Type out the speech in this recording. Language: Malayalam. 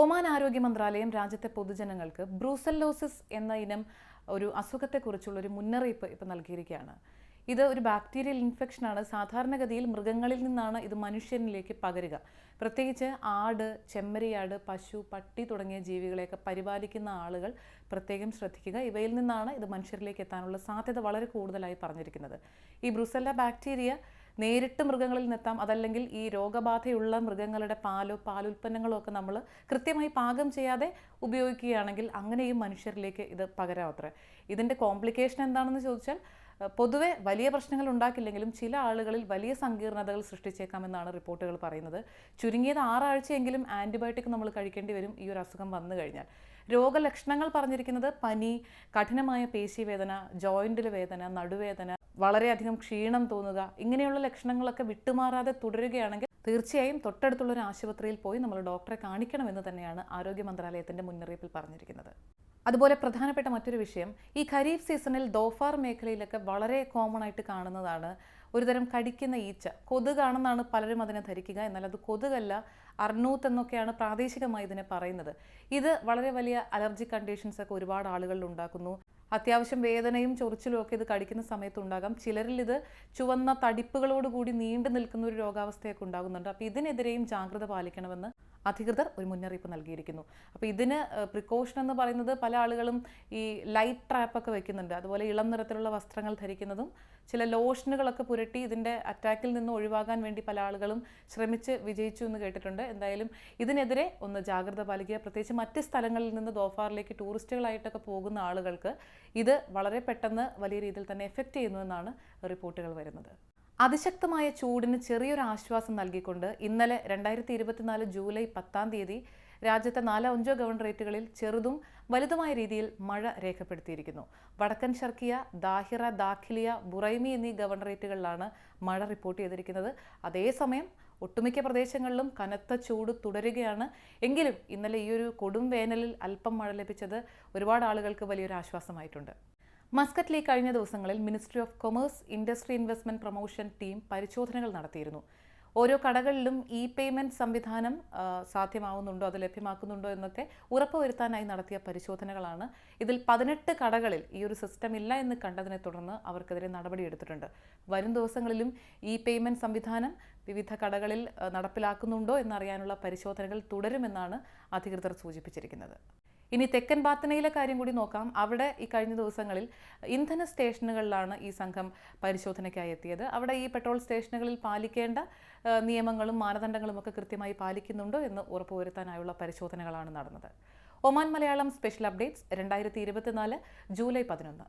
ഒമാൻ ആരോഗ്യ മന്ത്രാലയം രാജ്യത്തെ പൊതുജനങ്ങൾക്ക് ബ്രൂസല്ലോസിസ് എന്ന ഇനം ഒരു അസുഖത്തെക്കുറിച്ചുള്ള ഒരു മുന്നറിയിപ്പ് ഇപ്പോൾ നൽകിയിരിക്കുകയാണ്. ഇത് ഒരു ബാക്ടീരിയൽ ഇൻഫെക്ഷനാണ്. സാധാരണഗതിയിൽ മൃഗങ്ങളിൽ നിന്നാണ് ഇത് മനുഷ്യനിലേക്ക് പകരുക. പ്രത്യേകിച്ച് ആട് ചെമ്മരിയാട് പശു പട്ടി തുടങ്ങിയ ജീവികളെയൊക്കെ പരിപാലിക്കുന്ന ആളുകൾ പ്രത്യേകം ശ്രദ്ധിക്കുക. ഇവയിൽ നിന്നാണ് ഇത് മനുഷ്യരിലേക്ക് എത്താനുള്ള സാധ്യത വളരെ കൂടുതലായി പറഞ്ഞിരിക്കുന്നത്. ഈ ബ്രുസല്ല ബാക്ടീരിയ നേരിട്ട് മൃഗങ്ങളിൽ നിന്നെത്താം അതല്ലെങ്കിൽ ഈ രോഗബാധയുള്ള മൃഗങ്ങളുടെ പാലോ പാലുൽപ്പന്നങ്ങളോ ഒക്കെ നമ്മൾ കൃത്യമായി പാകം ചെയ്യാതെ ഉപയോഗിക്കുകയാണെങ്കിൽ അങ്ങനെയും മനുഷ്യരിലേക്ക് ഇത് പകരാമത്രേ ഇതിന്റെ കോംപ്ലിക്കേഷൻ എന്താണെന്ന് ചോദിച്ചാൽ പൊതുവെ വലിയ പ്രശ്നങ്ങൾ ഉണ്ടാക്കില്ലെങ്കിലും ചില ആളുകളിൽ വലിയ സങ്കീർണതകൾ സൃഷ്ടിച്ചേക്കാമെന്നാണ് റിപ്പോർട്ടുകൾ പറയുന്നത്. ചുരുങ്ങിയത് ആറാഴ്ചയെങ്കിലും ആന്റിബയോട്ടിക് നമ്മൾ കഴിക്കേണ്ടി വരും ഈ ഒരു അസുഖം വന്നു കഴിഞ്ഞാൽ. രോഗലക്ഷണങ്ങൾ പറഞ്ഞിരിക്കുന്നത് പനി കഠിനമായ പേശിവേദന ജോയിന്റിൽ വേദന നടുവേദന വളരെയധികം ക്ഷീണം തോന്നുക ഇങ്ങനെയുള്ള ലക്ഷണങ്ങളൊക്കെ വിട്ടുമാറാതെ തുടരുകയാണെങ്കിൽ തീർച്ചയായും തൊട്ടടുത്തുള്ള ഒരു ആശുപത്രിയിൽ പോയി നമ്മൾ ഡോക്ടറെ കാണിക്കണമെന്ന് തന്നെയാണ് ആരോഗ്യ മന്ത്രാലയത്തിന്റെ മുന്നറിയിപ്പിൽ പറഞ്ഞിരിക്കുന്നത്. അതുപോലെ പ്രധാനപ്പെട്ട മറ്റൊരു വിഷയം ഈ ഖരീഫ് സീസണിൽ ദോഫാർ മേഖലയിലൊക്കെ വളരെ കോമൺ ആയിട്ട് കാണുന്നതാണ് ഒരുതരം കടിക്കുന്ന ഈച്ച. കൊതുകാണെന്നാണ് പലരും അതിനെ ധരിക്കുക എന്നാൽ അത് കൊതുകല്ല അർണൂത്ത് എന്നൊക്കെയാണ് പ്രാദേശികമായി ഇതിനെ പറയുന്നത്. ഇത് വളരെ വലിയ അലർജി കണ്ടീഷൻസ് ഒക്കെ ഒരുപാട് ആളുകളിൽ ഉണ്ടാക്കുന്നു. അത്യാവശ്യം വേദനയും ചൊറിച്ചിലും ഒക്കെ ഇത് കടിക്കുന്ന സമയത്തുണ്ടാകാം. ചിലരിൽ ഇത് ചുവന്ന തടിപ്പുകളോടുകൂടി നീണ്ടു നിൽക്കുന്ന ഒരു രോഗാവസ്ഥയൊക്കെ ഉണ്ടാകുന്നുണ്ട്. അപ്പോൾ ഇതിനെതിരെയും ജാഗ്രത പാലിക്കണമെന്ന് അധികൃതർ ഒരു മുന്നറിയിപ്പ് നൽകിയിരിക്കുന്നു. അപ്പോൾ ഇതിന് പ്രിക്കോഷൻ എന്ന് പറയുന്നത് പല ആളുകളും ഈ ലൈറ്റ് ട്രാപ്പൊക്കെ വെക്കുന്നുണ്ട്. അതുപോലെ ഇളം നിറത്തിലുള്ള വസ്ത്രങ്ങൾ ധരിക്കുന്നതും ചില ലോഷനുകളൊക്കെ പുരട്ടി ഇതിന്റെ അറ്റാക്കിൽ നിന്ന് ഒഴിവാകാൻ വേണ്ടി പല ആളുകളും ശ്രമിച്ച് വിജയിച്ചു എന്ന് കേട്ടിട്ടുണ്ട്. എന്തായാലും ഇതിനെതിരെ ഒന്ന് ജാഗ്രത പാലിക്കുക. പ്രത്യേകിച്ച് മറ്റ് സ്ഥലങ്ങളിൽ നിന്ന് ദോഫാറിലേക്ക് ടൂറിസ്റ്റുകളായിട്ടൊക്കെ പോകുന്ന ആളുകൾക്ക് ഇത് വളരെ പെട്ടെന്ന് വലിയ രീതിയിൽ തന്നെ എഫക്റ്റ് ചെയ്യുന്നുവെന്നാണ് റിപ്പോർട്ടുകൾ വരുന്നത്. അതിശക്തമായ ചൂടിന് ചെറിയൊരു ആശ്വാസം നൽകിക്കൊണ്ട് ഇന്നലെ രണ്ടായിരത്തി ഇരുപത്തിനാല് ജൂലൈ പത്താം തീയതി രാജ്യത്തെ നാലോ അഞ്ചോ ഗവർണറേറ്റുകളിൽ ചെറുതും വലുതുമായ രീതിയിൽ മഴ രേഖപ്പെടുത്തിയിരിക്കുന്നു. വടക്കൻ ഷർക്കിയ ദാഹിറ ദാഖിലിയ ബുറൈമി എന്നീ ഗവർണറേറ്റുകളിലാണ് മഴ റിപ്പോർട്ട് ചെയ്തിരിക്കുന്നത്. അതേസമയം ഒട്ടുമിക്ക പ്രദേശങ്ങളിലും കനത്ത ചൂട് തുടരുകയാണ്. എങ്കിലും ഇന്നലെ ഈ ഒരു കൊടും വേനലിൽ അല്പം മഴ ലഭിച്ചത് ഒരുപാട് ആളുകൾക്ക് വലിയൊരു ആശ്വാസമായിട്ടുണ്ട്. മസ്കറ്റിലെ കഴിഞ്ഞ ദിവസങ്ങളിൽ ministry of commerce industry investment promotion team പരിശോധനകൾ നടത്തിയിരുന്നു. ഓരോ കടകളിലും ഇ പേയ്മെന്റ് സംവിധാനം സാധ്യമാവുന്നുണ്ടോ അത് ലഭ്യമാക്കുന്നുണ്ടോ എന്നൊക്കെ ഉറപ്പുവരുത്താനായി നടത്തിയ പരിശോധനകളാണ്. ഇതിൽ പതിനെട്ട് കടകളിൽ ഈ ഒരു സിസ്റ്റം ഇല്ല എന്ന് കണ്ടതിനെ തുടർന്ന് അവർക്കെതിരെ നടപടിയെടുത്തിട്ടുണ്ട് വരും ദിവസങ്ങളിലും ഇ പേയ്മെന്റ് സംവിധാനം വിവിധ കടകളിൽ നടപ്പിലാക്കുന്നുണ്ടോ എന്നറിയാനുള്ള പരിശോധനകൾ തുടരുമെന്നാണ് അധികൃതർ സൂചിപ്പിച്ചിരിക്കുന്നത്. ഇനി തെക്കൻ ബാത്തനയിലെ കാര്യം കൂടി നോക്കാം. അവിടെ ഈ കഴിഞ്ഞ ദിവസങ്ങളിൽ ഇന്ധന സ്റ്റേഷനുകളിലാണ് ഈ സംഘം പരിശോധനയ്ക്കായി എത്തിയത്. അവിടെ ഈ പെട്രോൾ സ്റ്റേഷനുകളിൽ പാലിക്കേണ്ട നിയമങ്ങളും മാനദണ്ഡങ്ങളും ഒക്കെ കൃത്യമായി പാലിക്കുന്നുണ്ടോ എന്ന് ഉറപ്പുവരുത്താനായുള്ള പരിശോധനകളാണ് നടന്നത്. ഒമാൻ മലയാളം സ്പെഷ്യൽ അപ്ഡേറ്റ്സ് രണ്ടായിരത്തി ഇരുപത്തിനാല് ജൂലൈ പതിനൊന്ന്.